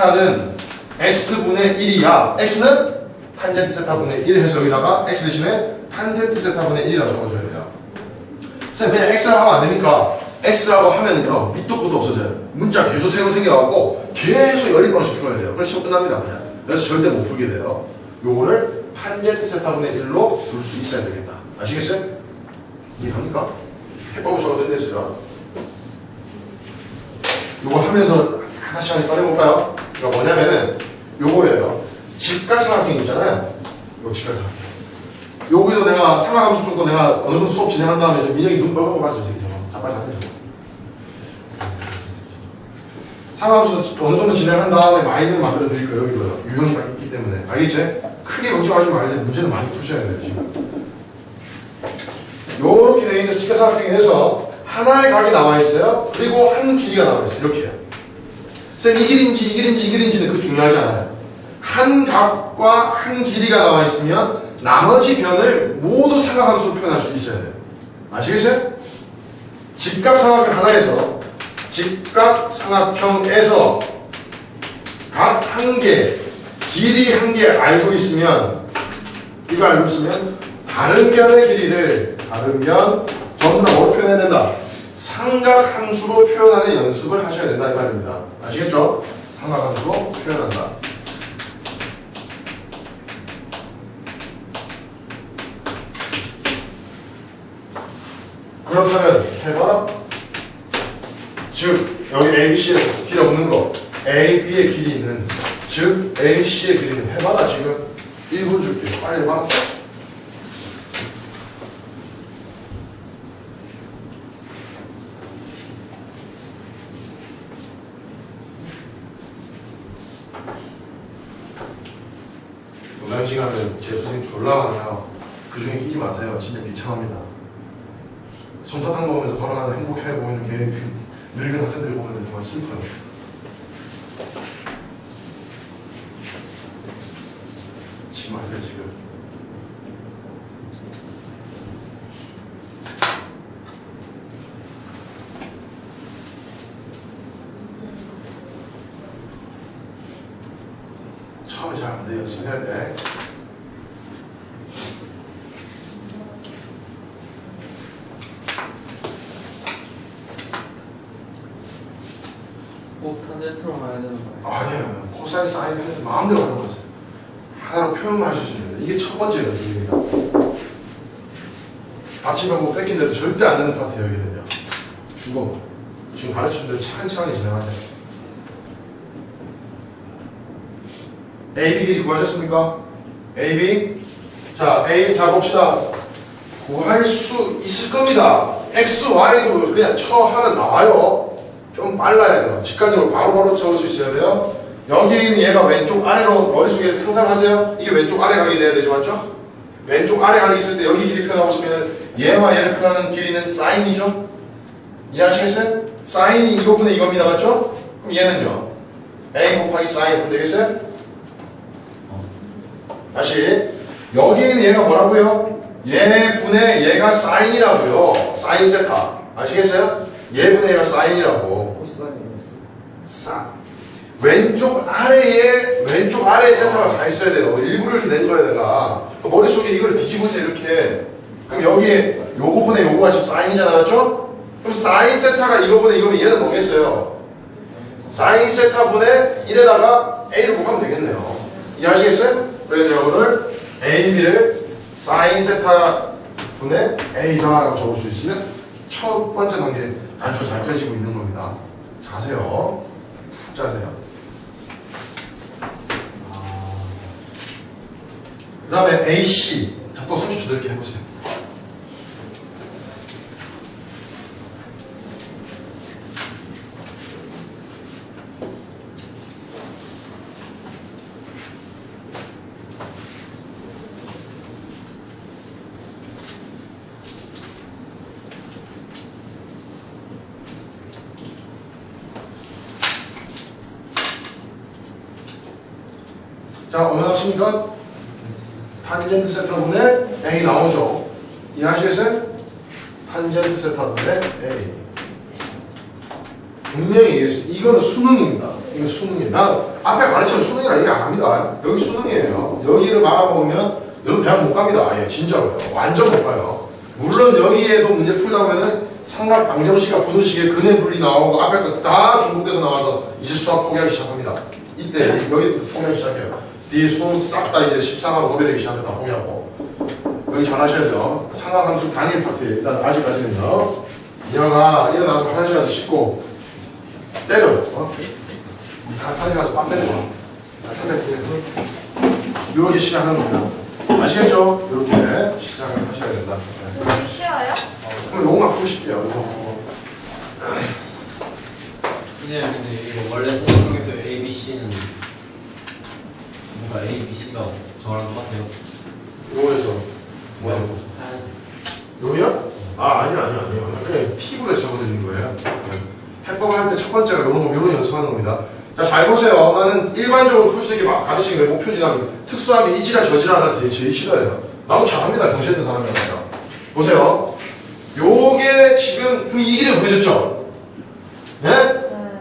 세타는 x분의 1이야. x는 탄젠트 세타분의 1 해서 여기다가 x 대신에 탄젠트 세타분의 1이라고 적어줘야 돼요. 선생님 그냥 x라고 하면 안 되니까 x라고 하면은요 밑도 끝도 없어져요. 문자 계속 새로 생겨갖고 계속 열린 번씩 풀어야 돼요. 그래서 시험 끝납니다 그냥. 그래서 절대 못 풀게 돼요. 요거를 탄젠트 세타분의 1로 둘 수 있어야 되겠다. 아시겠어요? 이해합니까? 해법을 적어드렸어요. 요거 하면서 하나씩 하나씩 꺼내볼까요? 이거 뭐냐면은 요거예요. 직각삼각형 있잖아요. 요 직각삼각형. 여기도 내가 상하함수 쪽도 내가 어느 정도 수업 진행한 다음에 좀 민영이 눈거 봐줘 저기 저거 자빠지 않네 저거 상하함수 어느 정도 진행한 다음에 마이너를 만들어 드릴 거예요 여기도요 유형이 있기 때문에 알겠지? 크게 걱정하지 말고 문제는 많이 푸셔야 돼요 지금 요렇게 되어 있는 직각삼각형에서 하나의 각이 나와 있어요 그리고 한 길이가 나와 있어요 이렇게요 이 길인지 이 길인지 이 길인지는 그 중요하지 않아요 한 각과 한 길이가 나와 있으면 나머지 변을 모두 삼각함수로 표현할 수 있어야 돼요. 아시겠어요? 직각 삼각형 하나에서 직각 삼각형에서 각 한 개, 길이 한 개 알고 있으면 이거 알고 있으면 다른 변의 길이를 다른 변 전부 다 뭐로 표현해야 된다? 삼각함수로 표현하는 연습을 하셔야 된다 이 말입니다. 아시겠죠? 삼각함수로 표현한다. 그렇다면 해봐라. 즉 여기 ABC에 길이 없는 거 AB의 길이 있는 즉 AC의 길이는 해봐라 지금 1분 줄게 빨리 해봐 노 제 선생님 졸라 많아요 그 중에 끼지 마세요 진짜 비참합니다 솜사탕 먹으면서 걸어가는 행복해 보이는 걔그 늙은 학생들 보면 정말 슬퍼요. 지금 하세요 지금. 처음에 잘 안 돼요. 지금 해야 돼. 꼭 탄젠트로 가야 되는 거예요. 아니에요. 코사인 사인 해서 마음대로 하는 거죠. 하나로 수 있는 이게 첫 번째 연습입니다. 받침과 뭐 뺏긴데도 절대 안 되는 파트예요, 여기는요. 죽어. 지금 대로 차근차근히 진행하세요. AB 길이 구하셨습니까? AB. 자, A 자 봅시다. 구할 수 있을 겁니다. X, Y도 그냥 쳐 하면 나와요. 좀 빨라야 돼요. 직관적으로 바로바로 적을 수 있어야 돼요. 여기 있는 얘가 왼쪽 아래로 머릿속에 상상하세요. 이게 왼쪽 아래 각이 돼야 되죠, 맞죠? 왼쪽 아래 각이 있을 때 여기 길이 표현하고 싶으면 얘와 얘를 표현하는 길이는 사인이죠? 이해하시겠어요? 사인이 이거분의 이겁니다, 맞죠? 그럼 얘는요? A 곱하기 사인 하면 되겠어요? 다시 여기 있는 얘가 뭐라고요? 얘분의 얘가 사인이라고요. 사인 세타. 아시겠어요? 얘분의 얘가 사인이라고. 코사인이었어. 싹 왼쪽 아래에 왼쪽 아래에 센터가 가 있어야 돼요. 일부러 이렇게 낸 거야 내가. 그 머릿속에 이걸 뒤집으세요 이렇게. 그럼 여기에 요거분의 요거가 지금 사인이잖아 맞죠? 그럼 사인 세타가 이거분의 이거면 얘는 뭐겠어요? 사인 세타분의 1에다가 A를 곱하면 되겠네요. 이해하시겠어요? 그래서 요거를 A, B를 사인 세타 분의 A다라고 적을 수 있으면 첫 번째 단계 단추가 잘 펴지고 있는 겁니다. 자세요. 푹 자세요. 그 다음에 AC. 자, 또 30초 더 이렇게 해보세요. 자, 어느 학습니까? 탄젠트 세타 분의 A 나오죠. 이해하시겠어요? 탄젠트 세타 분의 A. 분명히 이게- 이거는 수능입니다. 이거 수능입니다. 앞에 가르치는 수능이라 이게 안 합니다. 여기 수능이에요. 여기를 막아보면 여러분 대학 못 갑니다. 아예 진짜로요. 완전 못 가요. 물론 여기에도 문제 풀다 보면은 삼각 방정식과 부등식의 근해 분리 나오고 앞에 거 다 중국에서 나와서 이제 수학 포기하기 시작합니다. 이때 여기 포기하기 시작해요. 뒤에 수능 싹다 이제 13하고 도배되기 시작해서 다 포기하고 여기 잘 하셔야 돼요. 삼각함수 단일 파트 일단 아직까지는요. 일어나 일어나서 화장실 가서 씻고 때려. 어? 화장실 가서 빡 때려. 이렇게 시작하는 겁니다. 아시겠죠? 이렇게 시작을 하셔야 된다. 네. 좀 쉬워요? 그럼 요거만 싶대요. 요거. 근데 근데 이거 원래 공통에서 A, B, 뭔가 A, B, C가 저랑 똑같아요. 요거에서 뭐야? 하얀색. 여기요? 아 아니야 아니야 아니요. 그냥 팁으로 적어드리는 거예요. 해법을 할 때 첫 번째가 요런 거 요런 연습하는 겁니다. 자 잘 보세요. 나는 일반적으로 풀수 있게 막 가르치는 게 목표지만 특수하게 이지라 저지라 하나 되게 제일 싫어요. 나도 잘합니다. 경시했던 사람이라서. 보세요. 요게 지금 그 이기를 구해줬죠? 네? 네.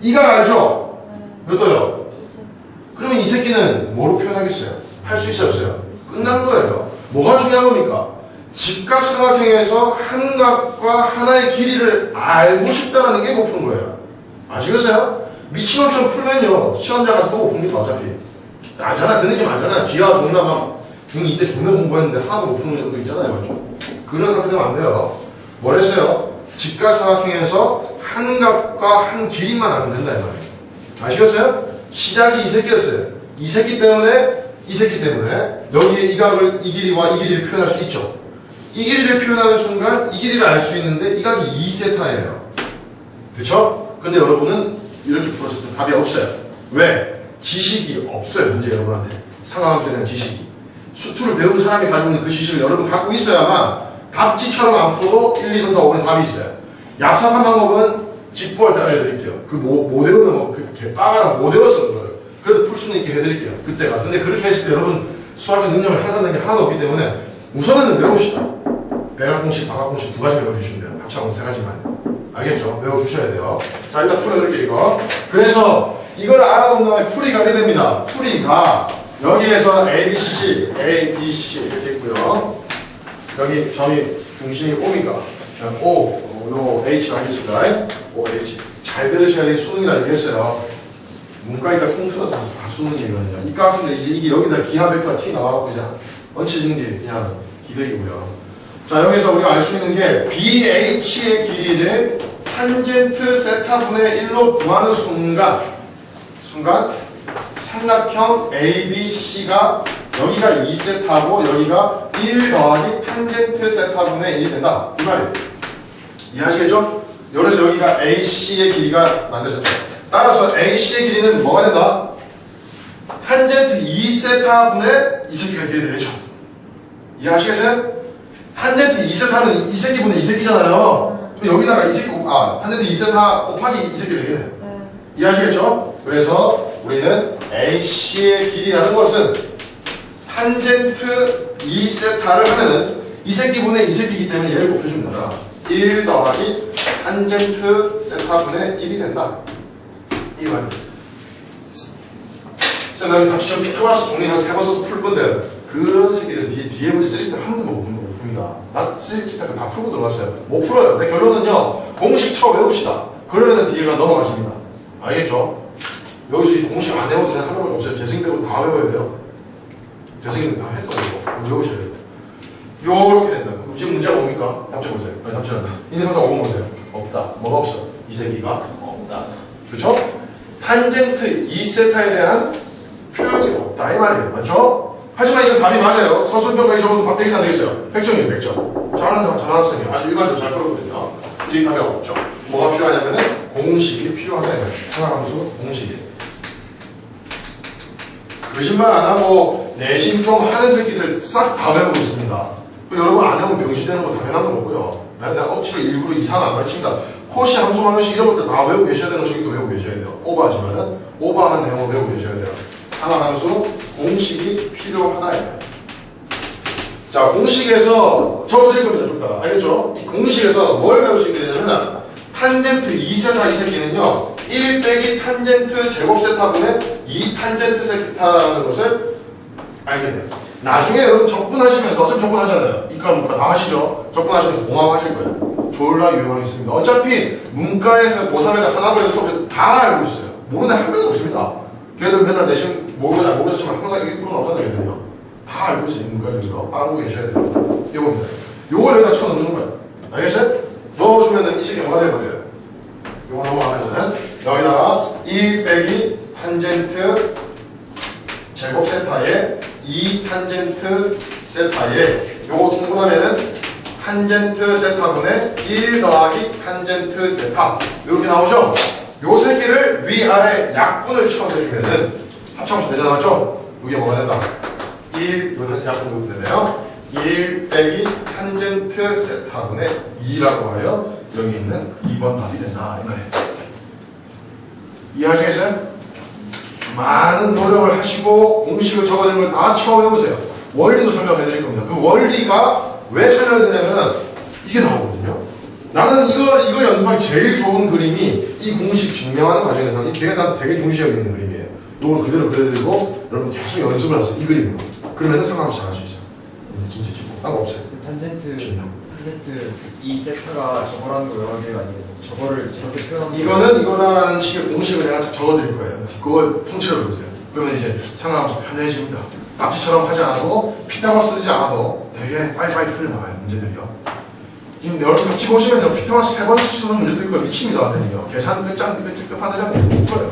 이가 알죠? 네. 몇 도요? 그러면 이 새끼는 뭐로 표현하겠어요? 할 수 있어요, 없어요? 끝난 거예요. 뭐가 중요한 겁니까? 직각삼각형에서 한 각과 하나의 길이를 알고 싶다는 게 목표인 거예요. 아시겠어요? 미친놈처럼 풀면요, 시험장 가서 또못 풉니다, 어차피. 알잖아, 그 느낌 알잖아. 기하 존나 막 중2 때 존나 공부했는데 하나도 못 푸는 적도 있잖아요, 맞죠? 그런 거 되면 안 돼요. 뭐랬어요? 직각삼각형에서 한 각과 한 길이만 알면 된다, 이 말이에요. 아시겠어요? 시작이 이 새끼였어요. 이 새끼 때문에 이 새끼 때문에 여기에 이 각을 이 길이와 이 길이를 표현할 수 있죠. 이 길이를 표현하는 순간 이 길이를 알 수 있는데 이 각이 2세타예요. 그렇죠? 근데 여러분은 이렇게 풀었을 때 답이 없어요. 왜? 지식이 없어요. 현재 여러분한테 상하함수에 대한 지식이. 수투를 배운 사람이 가지고 있는 그 지식을 여러분 갖고 있어야만 답지처럼 안 풀어도 1, 2, 3, 4, 5는 답이 있어요. 얍삽한 방법은 때 알려드릴게요. 그못 외우는 개 빠가라서 못 외웠어, 그걸. 그래도 풀 수는 있게 해드릴게요. 그때가. 근데 그렇게 했을 때 여러분 수학적 능력을 향상되는 게 하나도 없기 때문에 우선은 외웁시다. 백악공식, 박악공식 두 가지 외워주시면 돼요. 합창공 세 가지만. 알겠죠? 외워주셔야 돼요. 자, 일단 풀어드릴게요, 이거. 그래서 이걸 알아본 다음에 풀이가 이렇게 됩니다. 풀이가 여기에서 A, B, C, A, B, C 이렇게 있고요. 여기 점이 중심이 O니까 O, 어, 요 H가 하겠습니다. O, H. 잘 들으셔야 돼. 수능이라 얘기했어요. 문과니까 통틀어서 다 수능이거든요. 이 값은 이제 이게 여기다 기하백과 T 나와갖고 그냥 얹혀지는 게 그냥 기백이고요. 자, 여기서 우리가 알 수 있는 게 BH의 길이를 탄젠트 세타분의 1로 구하는 순간 순간 삼각형 ABC가 여기가 2세타고 여기가 1 더하기 탄젠트 세타분의 1이 된다. 이 말이에요. 이해하시겠죠? 그래서 여기가 AC의 길이가 만들어졌어요. 따라서 AC의 길이는 뭐가 된다? 탄젠트 2세타분의 이 새끼가 길이 되겠죠. 이해하시겠어요? 탄젠트 2세타는 이 새끼분의 이 새끼잖아요. 그럼 여기다가 이 새끼, 아, 탄젠트 2세타 곱하기 이 새끼 되겠네. 네. 이해하시겠죠? 그래서 우리는 AC의 길이라는 것은 탄젠트 2세타를 하면은 이 새끼분의 이 새끼이기 때문에 얘를 곱해줍니다. 1 더하기 탄젠트 세타분의 1이 된다. 이 말입니다. 자, 나는 같이 좀 피타고라스 종이 한 세 번 써서 풀 건데 그런 새끼들 뒤에, 뒤에 문제 쓰리스 때한 번도 못 풉니다. 나 쓰리스 때다 풀고 들어갔어요. 못 풀어요. 내 결론은요. 공식 쳐 외웁시다. 그러면은 뒤에가 넘어가십니다. 알겠죠? 여기서 이 공식 안 외워도 그냥 하나밖에 없어요. 재생 빼고 다 외워야 돼요. 재생은 다 했거든요. 이거 외우셔야 돼요. 요렇게 된다. 지금 문제가 뭡니까? 답지 보세요. 아니, 답지란다. 1, 2, 3, 4, 5번 보세요. 없다. 뭐가 없어? 이 새끼가 없다. 그렇죠? 탄젠트 2세타에 대한 표현이 없다. 이 말이에요. 맞죠? 하지만 이건 답이 맞아요. 서술평가에 적어도 박대기사 되겠어요. 100점이에요. 100점. 잘하는 잘하는 아주 일반적으로 잘 풀었거든요. 이 답이 없죠. 뭐가 필요하냐면 은 공식이 필요하다. 하나함수 공식이. 거짓말 안 하고 내신 좀 하는 새끼들 싹 다 배우고 있습니다. 그 여러분 안 하면 병신되는 거 당연한 거고요. 내가 억지로 일부러 이상 안 가르친다. 코시 함수 방식 이런 것들 다 외우고 계셔야 되는 저기도 외우고 계셔야 돼요. 오버하지만은 오버하는 내용을 외우고 계셔야 돼요. 하나 함수 공식이 필요하다. 자 공식에서 적어드릴 겁니다. 좀 이따가 알겠죠? 이 공식에서 뭘 배울 수 있게 되냐면 탄젠트 2세타 이 새끼는요 1 빼기 탄젠트 제곱 세타분의 2 탄젠트 세타라는 것을 알게 돼요. 나중에 여러분 접근하시면서 어차피 접근하잖아요. 이과 문과 다 하시죠. 접근하시면서 공학하실 거예요. 졸라 유용하겠습니다. 어차피 문과에서 고3에다 하나보다 수업 다 알고 있어요. 모르는 한 명도 없습니다. 걔들 맨날 내신 모르고 잘 모르겠지만 항상 1%는 없잖아요. 걔들요. 다 알고 있어요. 문과에서 알고 계셔야 돼요. 이겁니다. 요걸 여기다 쳐넣어주는 거예요. 알겠어요? 넣어주면은 이 식이 뭐가 돼버려요? 요거 넘어가면은 여기다가 1 빼기 탄젠트 제곱 세타에 2 탄젠트 세타에 요거 통분하면은 탄젠트 세타분의 1 더하기 탄젠트 세타 이렇게 나오죠? 요 세 개를 위아래 약분을 쳐내주면은 합창수 되잖아 맞죠? 이게 뭐가 된다? 1 이거 다시 약분 넣으면 되네요 1 빼기 탄젠트 세타분의 2라고 하여 여기 있는 2번 답이 된다 이 말이에요 이해하시겠어요? 많은 노력을 하시고 공식을 적어낸 걸 다 처음 해보세요. 원리도 설명해 드릴 겁니다. 그 원리가 왜 설명되냐면 이게 나오거든요. 나는 이거 이거 연습하기 제일 좋은 그림이 이 공식 증명하는 과정에서 이게 난 되게 중시하고 있는 그림이에요. 이걸 그대로 그려드리고 여러분 계속 연습을 하세요. 이 그림으로. 그러면 상관없이 잘할 수 있어요. 음, 진짜 지금 상관없어요. 탄젠트 증명. 탄젠트 이 세타가 저거라는 거 외워야 아니에요. 저거를 저렇게 표현하는 이거는 이거다라는 식의 공식을 내가 적어드릴 거예요. 그걸 통째로 보세요. 그러면 이제 상관없이 편해집니다. 앞뒤처럼 하지 않아도 피타고라스 쓰지 않아도 되게 빨리빨리 풀려나가요. 문제들이요. 지금 여러분 같이 보시면요. 피타고라스 세번 쓰시는 문제도 있고 미칩니다. 완전히요. 계산 끝장 끝판대장 못 풀어요.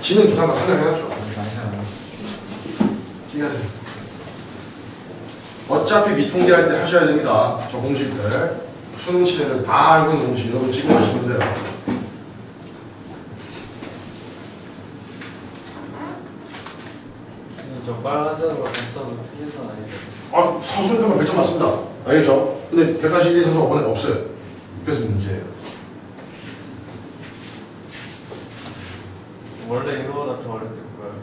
지는 계산 다 생각해놨죠. 기하세요. 어차피 미통제 할 때 하셔야 됩니다. 저 공식들. 수능 치는 다 알고 있는 공식. 여러분 지금 하시면 돼요. 저 빨간색으로 틀린 건 아니에요. 아, 100점 맞습니다. 알겠죠? 근데 객관식 1, 2, 3, 4, 5번에 없어요. 그래서 문제예요. 원래 이거보다 더 어렵게 풀어요.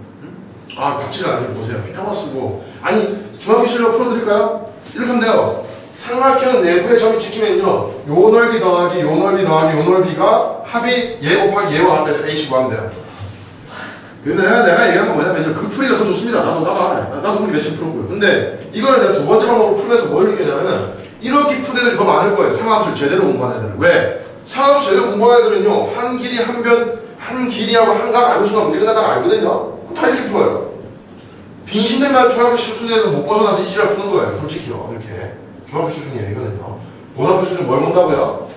아, 각지를 나중에 보세요. 피타고라스고. 아니, 중학교 실력 풀어드릴까요? 이렇게 하면 돼요. 삼각형 내부의 점이 찍히면요. 요 넓이 더하기 요 넓이 더하기 요 넓이가 합이 얘 곱하기 얘와 같아서 H 구 하면 돼요. 내가, 내가 얘기한 건 뭐냐면 그 풀이가 더 좋습니다. 나도, 알아요. 나도 우리 매칭 풀었고요. 근데 이걸 내가 두 번째 방법으로 풀면서 뭘 느끼냐면은 이렇게 푼 애들이 더 많을 거예요. 상함수를 제대로 공부하는 애들은. 왜? 상함수 제대로 공부하는 애들은요. 한 길이 한 변, 한 길이하고 한각 알고 수가 문제 끝나다가 알거든요. 그럼 다 이렇게 풀어요. 빙신들만 중학교 수준에서 못 벗어나서 이 지랄 푸는 거예요. 솔직히요. 이렇게. 중학교 수준이에요. 이거는요. 고등학교 수준 뭘 본다고요?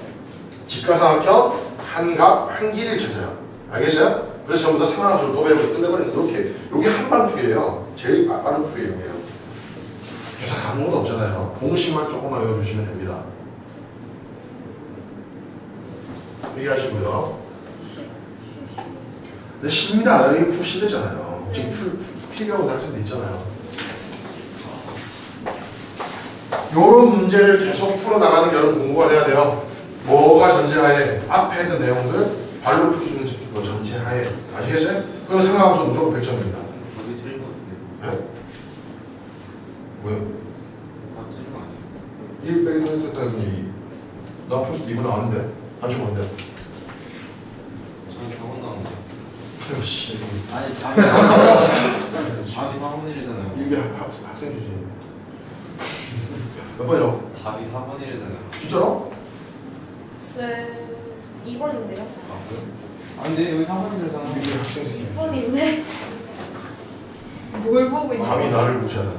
직가상학형 한각 한 길을 찾아요. 알겠어요? 그래서 전부 다또 배우고 끝내버리는 이렇게. 요게 한방 풀이에요. 제일 빠- 빠른 풀이에요. 계산 아무것도 없잖아요. 공식만 조금만 외워주시면 됩니다. 얘기하시고요. 근데 쉽니다. 여기 풀 시대잖아요. 지금 풀, 있는 학생들 있잖아요. 요런 문제를 계속 풀어나가는 게 여러분 공부가 돼야 돼요. 뭐가 전제하에 앞에 했던 내용들 발로 풀 수 있는 거 전제하에 아시겠어요? 그럼 생각하면서 무조건 100점입니다. 답이 틀린 거 같은데. 네? 뭐요? 답 틀린 거 아니에요? 1 빼기 3 세타분이 2. 나 풀수 이거 나왔는데. 다시 뭔데? 저는 병원. 아유 씨. 아니 답이 답이 4분의 1이잖아요. 이게 학- 학생 주제. 몇 번이라고? 답이 4분의 1이잖아요. 진짜로? 네, 2번인데요. 아, 그래요? 아, 근데 여기 4분의 1이잖아. 이게 학생 주제. 2번인데 뭘 보고 있는 감히 거야? 나를 무시하다.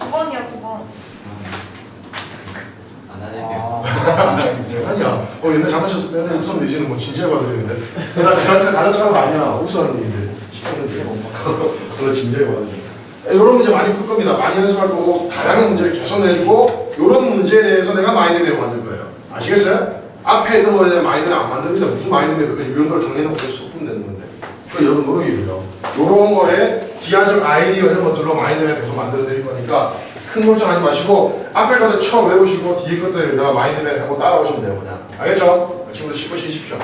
9번이야 9번. 안 하는데요. 아니야. 어, 옛날 장난쳤을 때 애들 우선 내지는 뭐 진지하게 받아들이는데. 나 장난쳐, 장난쳐는 거 아니야. 일인데. 10년째. 그걸 진지하게 받아들여. 이런 문제 많이 풀 겁니다. 많이 연습할 거고, 다양한 문제를 계속 내주고, 이런 문제에 대해서 내가 마인드맵을 만들 거예요. 아시겠어요? 앞에 있던 거에 마인드는 안 만듭니다. 무슨 마인드맵을 그냥 유형들을 정리해놓고 소품 내는 건데. 그 여러분 노력이고요. 이런 거에 기하적 아이디어 이런 것들로 마인드맵 계속 만들어 드릴 거니까 큰 걱정하지 마시고 앞에 것들 처음 외우시고 뒤에 것들 내가 마인드맵 하고 따라오시면 돼요 그냥 알겠죠? 10분 쉬십시오